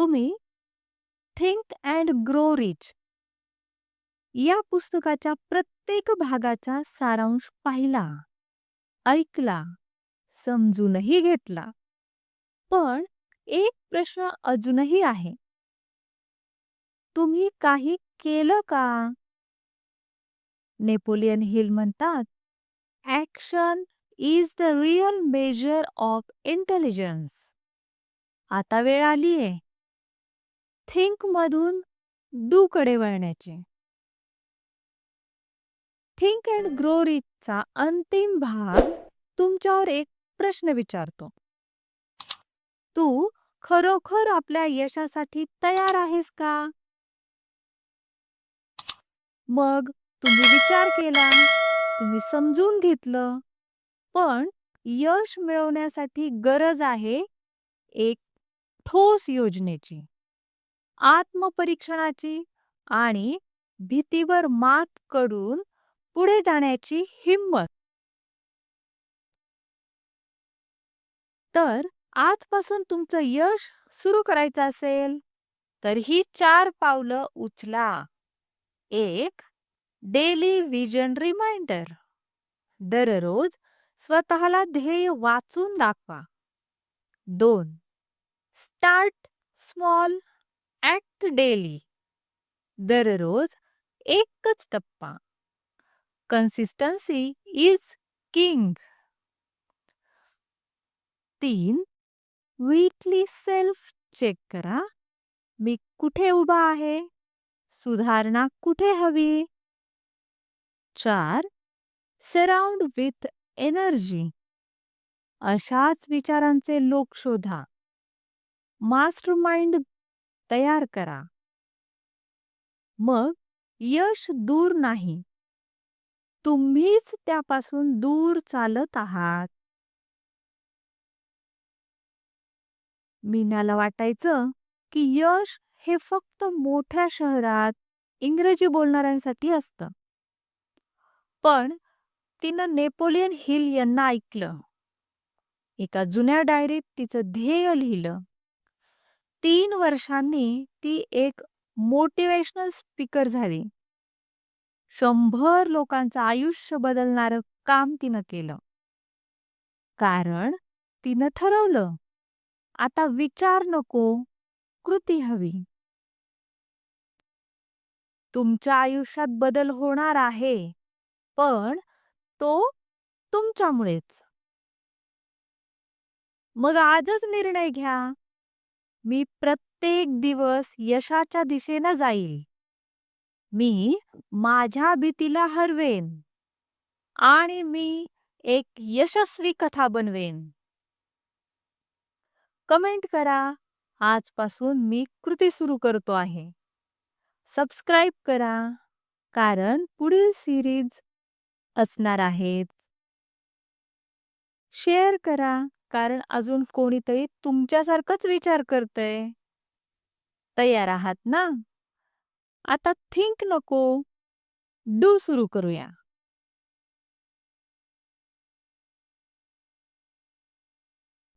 तुम्ही think and grow rich या पुस्तकाच्या प्रत्येक भागाचा सारांश पाहिला ऐकला समजूनही घेतला. पण एक प्रश्न अजूनही आहे. तुम्ही काही केलं का? नेपोलियन हिल म्हणतात action is the real measure of intelligence आता वेळ आलीये. थिंक मधून डू कडे वळण्याचे. थिंक अँड ग्रो रिचचा अंतिम भाग तुमच्यावर एक प्रश्न विचारतो. तू खरोखर आपल्या यशासाठी तयार आहेस का? मग तुम्ही विचार केला तुम्ही समजून घेतलं पण यश मिळवण्यासाठी गरज आहे एक ठोस योजनेची. आत्मपरीक्षणाची आणि भीतीवर मात करून पुढे जाण्याची हिंमत. तर आजपासून तुमचं यश सुरू करायचं असेल तर ही चार पावलं उचला. एक डेली विजन रिमाइंडर. दररोज स्वतःला ध्येय वाचून दाखवा. दोन स्टार्ट स्मॉल ऍक्ट डेली. दररोज एकच टप्पा. कन्सिस्टन्सी इज किंग तीन वीकली सेल्फ चेक करा. मी कुठे उभा आहे? सुधारणा कुठे हवी? चार सराउंड विथ एनर्जी अशाच विचारांचे लोक शोधा. मास्टर माइंड तयार करा. मग यश दूर नाही. तुम्हीच त्यापासून दूर चालत आहात. मीनाला वाटायचं की यश हे फक्त मोठ्या शहरात इंग्रजी बोलणाऱ्यांसाठी असतं. पण तिनं नेपोलियन हिल यांना ऐकलं. एका जुन्या डायरीत तिचं ध्येय लिहिलं. तीन वर्षांनी ती एक मोटिवेशनल स्पीकर झाली. शंभर लोकांचं आयुष्य बदलणारं काम तिनं केलं. कारण तिनं ठरवलं आता विचार नको कृती हवी. तुमच्या आयुष्यात बदल होणार आहे पण तो तुमच्यामुळेच. मग आजच निर्णय घ्या. मी प्रत्येक दिवस यशाच्या दिशेनं जाईल. मी माझ्या भीतीला हरवेन. आणि मी एक यशस्वी कथा बनवेन. कमेंट करा आजपासून मी कृती सुरू करतो आहे. सबस्क्राईब करा कारण पुढील सिरीज असणार आहेत. शेअर करा. कारण अजून कोणीतरी तुमच्यासारखंच विचार करतंय. तयार आहात ना? आता थिंक नको. डू सुरू करूया.